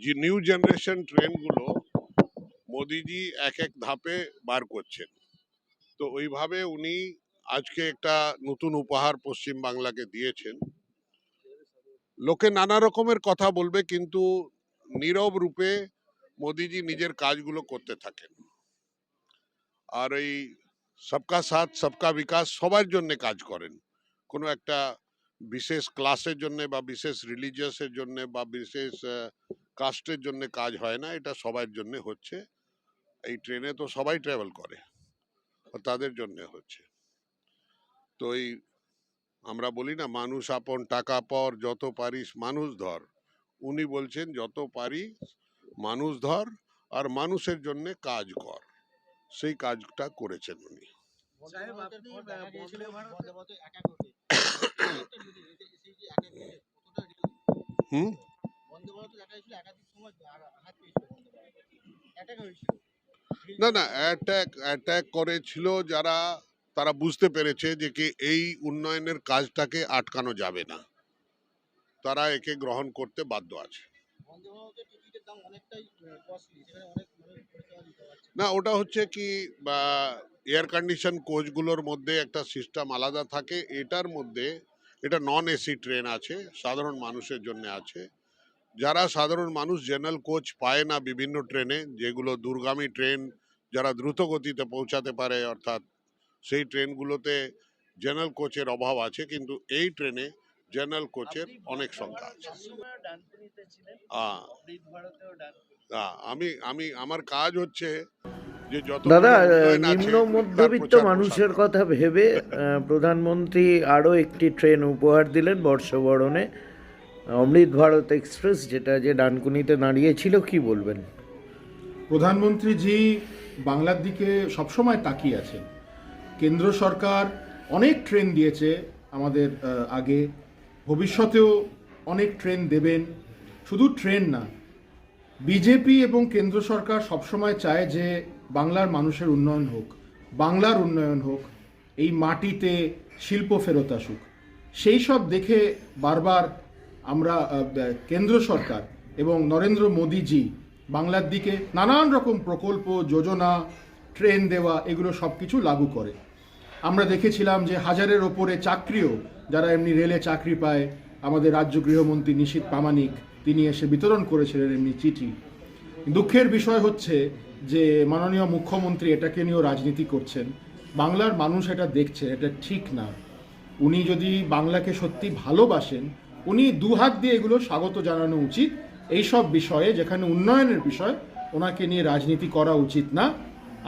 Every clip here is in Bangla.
যে নিউ জেনারেশন ট্রেনগুলো মোদিজি এক এক ধাপে বার করছেন। তো ওইভাবে উনি আজকে একটা নতুন উপহার পশ্চিম বাংলাকে দিয়েছেন। লোকে নানা রকমের কথা বলবে কিন্তু নীরব রূপে মোদিজি নিজের কাজগুলো করতে থাকেন। আর এই সবকা সাথ, সবকা বিকাশ সবার জন্য কাজ করেন। কোনো একটা বিশেষ ক্লাসের জন্য বা বিশেষ রিলিজিয়াসের জন্য বা বিশেষ কাস্টের জন্য কাজ হয় না এটা সবার জন্য হচ্ছে এই ট্রেনে তো সবাই ট্রাভেল করে তাদের জন্য হচ্ছে তো এই আমরা বলি না মানুষ আপন টাকা পর যত পারিস মানুষ ধর উনি বলছেন যত পারি মানুষ ধর আর মানুষের জন্য কাজ কর সেই কাজটা করেছেন উনি হুম বন্দে ভারত একাই একাধিক সময় আঘা- পেয়েছিল। অ্যাটাক হয়েছিল। না না অ্যাট্যাক অ্যাট্যাক করেছিল যারা তারা বুঝতে পেরেছে যে কি এই উন্নয়নের কাজটাকে আটকানো যাবে না। তারা একে গ্রহণ করতে বাধ্য আছে। না। ওটা হচ্ছে কি এয়ার কন্ডিশন কোচগুলোর মধ্যে একটা সিস্টেম আলাদা থাকে। এটার মধ্যে এটা নন এসি ট্রেন আছে সাধারণ মানুষের জন্য আছে। যারা সাধারণ মানুষ জেনারেল কোচ পায় না বিভিন্ন ট্রেনে যেগুলো দূরগামী ট্রেন যারা দ্রুত গতিতে পৌঁছাতে পারে অর্থাৎ সেই ট্রেনগুলোতে জেনারেল কোচের অভাব আছে কিন্তু এই ট্রেনে জেনারেল কোচের অনেক সংখ্যা আছে। আমি আমি আমার কাজ হচ্ছে যে যত দাদা নিম্ন মধ্যবিত্ত মানুষের কথা ভেবে প্রধানমন্ত্রী আরও একটি ট্রেন উপহার দিলেন বর্ষবরণে। অমৃত ভারত এক্সপ্রেস, যেটা যে ডানকুনিতে দাঁড়িয়েছিল, কি বলবেন? প্রধানমন্ত্রী প্রধানমন্ত্রীজি বাংলার দিকে সবসময় তাকিয়ে আছেন। কেন্দ্র সরকার অনেক ট্রেন দিয়েছে আমাদের আগে। ভবিষ্যতেও অনেক ট্রেন দেবেন। শুধু ট্রেন না, বিজেপি এবং কেন্দ্র সরকার সবসময় চায় যে বাংলার মানুষের উন্নয়ন হোক, বাংলার উন্নয়ন হোক, এই মাটিতে শিল্প ফেরত আসুক। সেই সব দেখে বারবার আমরা কেন্দ্র সরকার এবং নরেন্দ্র মোদীজি বাংলার দিকে নানান রকম প্রকল্প, যোজনা, ট্রেন দেওয়া, এগুলো সব কিছু লাগু করে। আমরা দেখেছিলাম যে হাজারের ওপরে চাকরিও যারা এমনি রেলে চাকরি পায়, আমাদের রাজ্য গৃহমন্ত্রী নিশীত প্রামাণিক, তিনি এসে বিতরণ করেছিলেন এমনি চিঠি। দুঃখের বিষয় হচ্ছে যে মাননীয় মুখ্যমন্ত্রী এটাকে নিয়েও রাজনীতি করছেন। বাংলার মানুষ এটা দেখছে এটা ঠিক না। উনি যদি বাংলাকে সত্যি ভালোবাসেন উনি দুহাত দিয়ে এগুলো স্বাগত জানানো উচিত। এই সব বিষয়ে, যেখানে উন্নয়নের বিষয়, ওনাকে নিয়ে রাজনীতি করা উচিত না।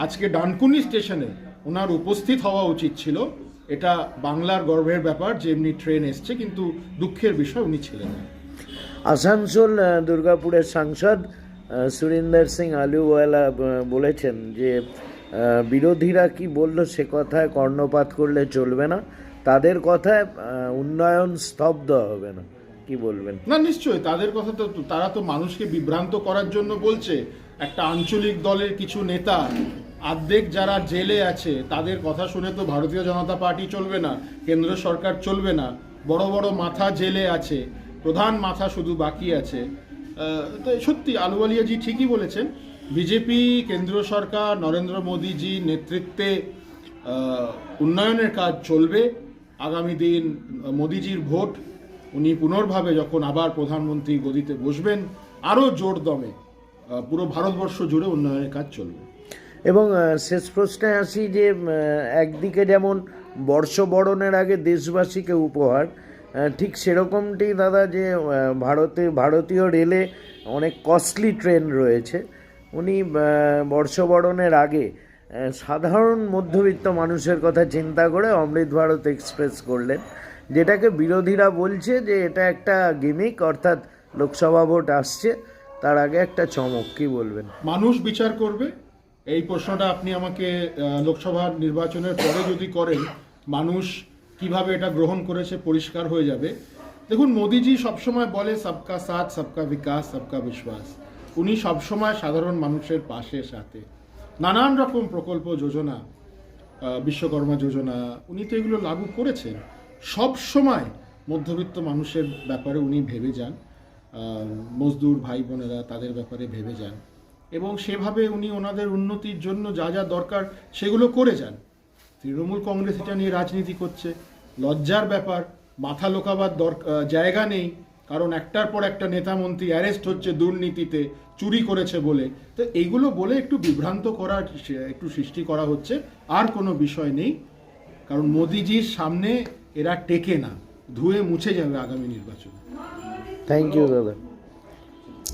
আজকে ডানকুনি স্টেশনে ওনার উপস্থিত হওয়া উচিত ছিল। এটা বাংলার গর্বের ব্যাপার, যে এমনি ট্রেন এসছে, কিন্তু দুঃখের বিষয় উনি ছিলেন না। আসানসোল দুর্গাপুরের সাংসদ সুরিন্দর সিং আলুওয়ালা বলেছেন যে বিরোধীরা কি বলল সে কথায় কর্ণপাত করলে চলবে না। তাদের কথায় উন্নয়ন স্তব্ধ হবে না। কি বলবেন? না, নিশ্চয়ই, তাদের কথা তো তারা তো মানুষকে বিভ্রান্ত করার জন্য বলছে। একটা আঞ্চলিক দলের কিছু নেতা, আর্ধেক যারা জেলে আছে, তাদের কথা শুনে তো ভারতীয় জনতা পার্টি চলবে না, কেন্দ্র সরকার চলবে না। বড় বড় মাথা জেলে আছে, প্রধান মাথা শুধু বাকি আছে। তো সত্যি আলুওয়ালিয়াজি ঠিকই বলেছেন, বিজেপি, কেন্দ্র সরকার, নরেন্দ্র মোদীজি নেতৃত্বে উন্নয়নের কাজ চলবে। আগামী দিন মোদিজির ভোট, উনি পুনর্ভাবে যখন আবার প্রধানমন্ত্রী গদিতে বসবেন, আরও জোর দমে পুরো ভারতবর্ষ জুড়ে উন্নয়নের কাজ চলবে। এবং শেষ প্রশ্নে আসি যে একদিকে যেমন বর্ষবরণের আগে দেশবাসীকে উপহার ঠিক সেরকমটি দাদা যে ভারতে, ভারতীয় রেলে অনেক কস্টলি ট্রেন রয়েছে, উনি বর্ষবরণের আগে সাধারণ মধ্যবিত্ত মানুষের কথা চিন্তা করে অমৃত ভারত এক্সপ্রেস করলেন, যেটাকে বিরোধীরা বলছে যে এটা একটা গিমিক, অর্থাৎ লোকসভা ভোট আসছে, তার আগে একটা চমক, কি বলবেন? মানুষ বিচার করবে? এই প্রশ্নটা আপনি আমাকে লোকসভা নির্বাচনের পরে যদি করেন, মানুষ কীভাবে এটা গ্রহণ করেছে পরিষ্কার হয়ে যাবে? দেখুন, মোদিজি সবসময় বলে, সবকা সাথ, সবকা বিকাশ, সবকা বিশ্বাস। উনি সবসময় সাধারণ মানুষের পাশে, সাথে। নানান রকম প্রকল্প যোজনা বিশ্বকর্মা যোজনা, উনি তো এগুলো লাগু করেছেন। সব সময় মধ্যবিত্ত মানুষের ব্যাপারে উনি ভেবে যান মজদুর ভাই বোনেরা তাদের ব্যাপারে ভেবে যান এবং সেভাবে উনি ওনাদের উন্নতির জন্য যা যা দরকার সেগুলো করে যান। তৃণমূল কংগ্রেস এটা নিয়ে রাজনীতি করছে, লজ্জার ব্যাপার, মাথা লোকাবার দরকার জায়গা নেই। কারণ একটার পর একটা নেতা মন্ত্রী অ্যারেস্ট হচ্ছে দুর্নীতিতে, চুরি করেছে বলে। তো এইগুলো বলে একটু বিভ্রান্ত করা একটু সৃষ্টি করা হচ্ছে। আর কোনো বিষয় নেই, কারণ মোদিজির সামনে এরা টেকে না, ধুয়ে মুছে যাবে আগামী নির্বাচন। থ্যাংক ইউ দাদা।